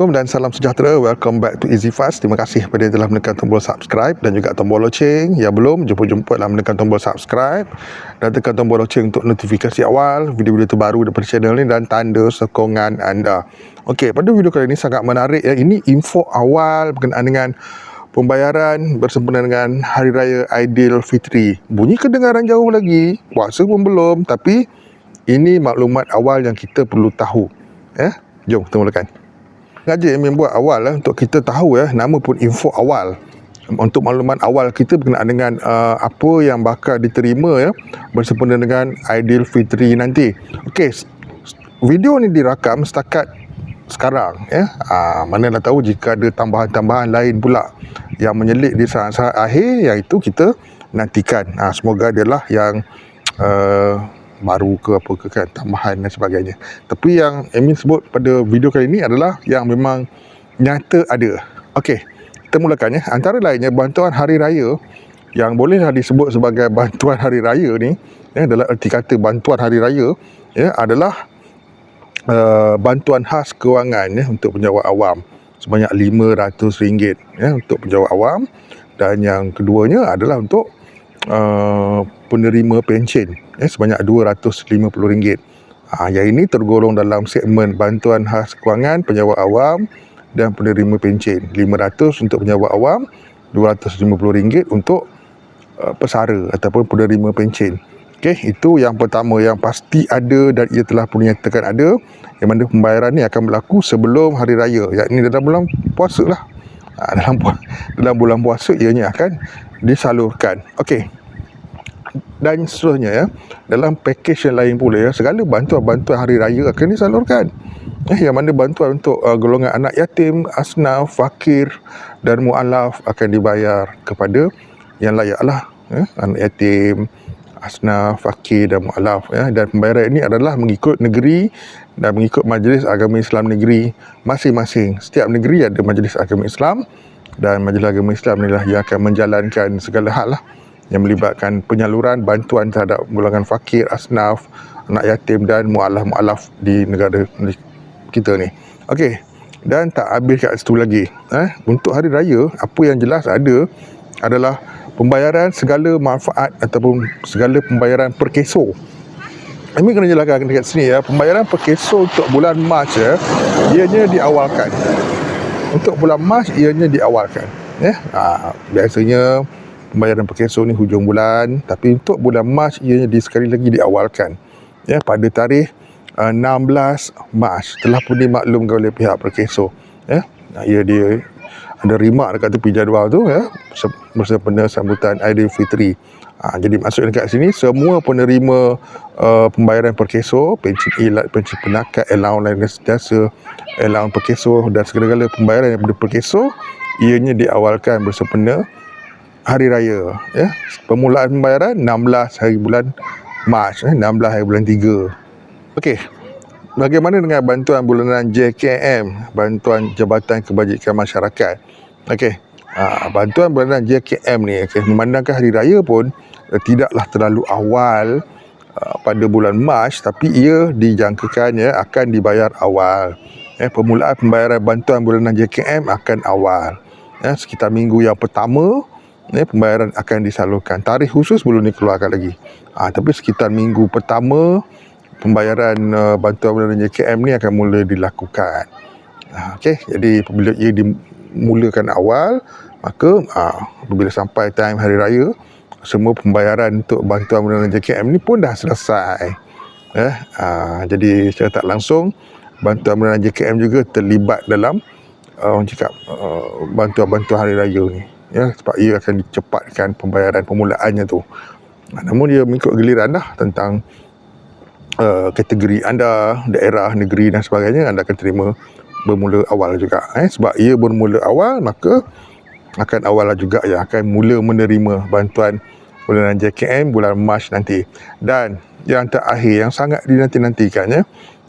Assalamualaikum dan salam sejahtera. Welcome back to Easy Fast. Terima kasih kepada yang telah menekan tombol subscribe dan juga tombol loceng. Yang belum, jemput-jemputlah menekan tombol subscribe dan tekan tombol loceng untuk notifikasi awal video-video terbaru daripada channel ini dan tanda sokongan anda. Okey, pada video kali ini sangat menarik ya. Ini info awal berkenaan dengan pembayaran bersempena dengan Hari Raya Aidilfitri. Bunyi kedengaran jauh lagi, puasa pun belum tapi ini maklumat awal yang kita perlu tahu. Ya, jom kita mulakan. Sengaja Amin buat awal lah untuk kita tahu ya nama pun info awal untuk maklumat awal kita berkenaan dengan uh, apa yang bakal diterima ya bersempena dengan Aidilfitri nanti. Okey, video ni dirakam setakat sekarang ya. Uh, mana nak tahu jika ada tambahan-tambahan lain pula yang menyelit di saat-saat akhir iaitu kita nantikan. Uh, semoga adalah yang uh, baru ke apa ke kan tambahan dan sebagainya. Tapi yang Amin sebut pada video kali ini adalah yang memang nyata ada. Okey, kita mulakan ya. Antara lainnya bantuan hari raya yang bolehlah disebut sebagai bantuan hari raya ni ya adalah erti kata bantuan hari raya ya adalah uh, bantuan khas kewangan ya untuk penjawat awam. Sebanyak RM500 ya untuk penjawat awam. Dan yang keduanya adalah untuk uh, penerima pencen eh, sebanyak RM250. Ha, yang ini tergolong dalam segmen bantuan khas kewangan penjawat awam dan penerima pencen. RM500 untuk penjawat awam, RM250 untuk uh, pesara ataupun penerima pencen. Okey, itu yang pertama yang pasti ada dan ia telah pun nyatakan ada yang mana pembayaran ni akan berlaku sebelum hari raya yakni dalam bulan puasa lah. Ha, dalam, dalam bulan puasa ianya akan disalurkan. Okey. Dan seterusnya ya dalam package yang lain pula ya segala bantuan-bantuan hari raya akan disalurkan. Eh yang mana bantuan untuk uh, golongan anak yatim asnaf fakir dan mualaf akan dibayar kepada yang layaklah ya anak yatim asnaf fakir dan mualaf ya. Dan pembayaran ini adalah mengikut negeri dan mengikut majlis agama Islam negeri masing-masing. Setiap negeri ada majlis agama Islam dan majlis agama Islam inilah yang akan menjalankan segala hal lah yang melibatkan penyaluran bantuan terhadap golongan fakir, asnaf, anak yatim dan mualaf-mualaf di negara kita ni. Okey. Dan tak habis kat situ lagi. Eh, untuk hari raya, apa yang jelas ada adalah pembayaran segala manfaat ataupun segala pembayaran per keso. Ini kena jelaskan dekat sini ya. Pembayaran per keso untuk bulan Mac ya, ianya diawalkan. Untuk bulan Mac ianya diawalkan. Ya. Ha, biasanya pembayaran perkeso ni hujung bulan tapi untuk bulan Mac ianya di sekali lagi diawalkan ya pada tarikh uh, 16 Mac telah pun dimaklumkan oleh pihak perkeso ya ia dia ada rimak dekat tepi jadual tu ya bersempena sambutan Aidilfitri Ha, jadi maksudnya dekat sini semua penerima uh, pembayaran perkeso, pencen ilat, pencen penakat, allowance lain sentiasa, allowance perkeso dan segala-gala pembayaran daripada perkeso ianya diawalkan bersempena hari raya ya. Permulaan pembayaran 16 hari bulan Mac eh, 16 hari bulan 3 okey bagaimana dengan bantuan bulanan JKM bantuan Jabatan Kebajikan Masyarakat? Okey ha, bantuan bulanan JKM ni okey memandangkan hari raya pun eh, tidaklah terlalu awal uh, pada bulan Mac tapi ia dijangkakan ya akan dibayar awal eh permulaan pembayaran bantuan bulanan JKM akan awal ya sekitar minggu yang pertama ya, pembayaran akan disalurkan. Tarikh khusus belum dikeluarkan lagi. Ha, tapi sekitar minggu pertama, pembayaran uh, bantuan bulanan JKM ni akan mula dilakukan. Ha, okay, jadi apabila ia dimulakan awal, maka ha, apabila sampai time hari raya, semua pembayaran untuk bantuan bulanan JKM ni pun dah selesai. Eh, ha, jadi secara tak langsung, bantuan bulanan JKM juga terlibat dalam uh, orang cakap uh, bantuan-bantuan hari raya ni. Ya sebab ia akan dicepatkan pembayaran permulaannya tu. Namun dia mengikut giliran dah tentang uh, kategori anda daerah negeri dan sebagainya anda akan terima bermula awal juga. Eh sebab ia bermula awal maka akan awal juga yang akan mula menerima bantuan bulan JKM bulan Mac nanti. Dan yang terakhir yang sangat dinanti-nantikan ya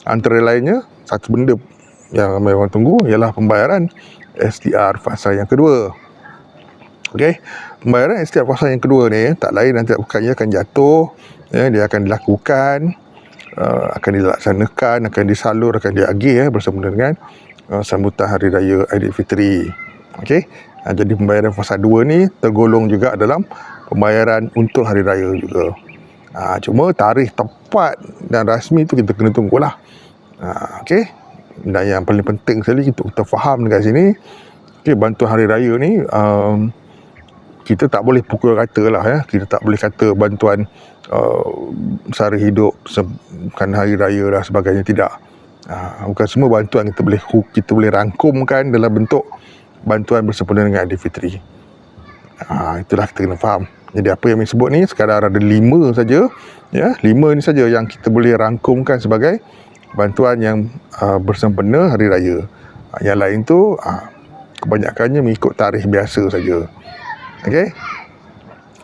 antara lainnya satu benda yang ramai orang tunggu ialah pembayaran STR fasa yang kedua Okey. Pembayaran setiap fasa yang kedua ni tak lain nanti bukannya akan jatuh, ya, dia akan dilakukan, uh, akan dilaksanakan, akan disalur, akan diagih ya bersama dengan uh, sambutan Hari Raya Aidilfitri. Okey. Uh, jadi pembayaran fasa 2 ni tergolong juga dalam pembayaran untuk Hari Raya juga. Uh, cuma tarikh tepat dan rasmi tu kita kena tunggulah. Uh, Okey. Dan yang paling penting sekali kita, kita faham dekat sini, okay, bantuan Hari Raya ni um, kita tak boleh pukul rata lah ya. Kita tak boleh kata bantuan uh, sara hidup bukan hari raya dan sebagainya tidak. Uh, bukan semua bantuan kita boleh kita boleh rangkumkan dalam bentuk bantuan bersempena dengan Aidilfitri. Uh, itulah kita kena faham. Jadi apa yang saya sebut ni sekadar ada lima saja ya, lima ni saja yang kita boleh rangkumkan sebagai bantuan yang uh, bersempena hari raya. Uh, yang lain tu uh, kebanyakannya mengikut tarikh biasa saja. Okey.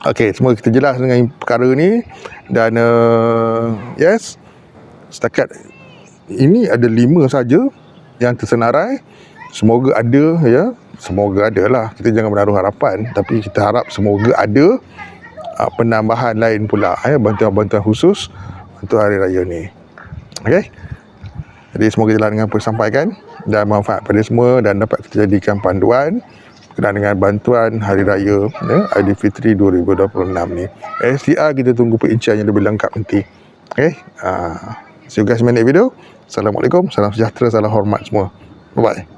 Okey, semua kita jelas dengan perkara ni dan uh, yes, setakat ini ada lima saja yang tersenarai. Semoga ada ya, semoga ada lah. Kita jangan menaruh harapan, tapi kita harap semoga ada uh, penambahan lain pula ya, bantuan-bantuan khusus untuk hari raya ni. Okey. Jadi semoga jalan dengan apa yang sampaikan dan manfaat pada semua dan dapat kita jadikan panduan berkenaan dengan bantuan Hari Raya ya, Aidilfitri 2026 ni. STR kita tunggu perincian yang lebih lengkap nanti. Okay. Uh, see you guys in the next video. Assalamualaikum. Salam sejahtera. Salam hormat semua. Bye-bye.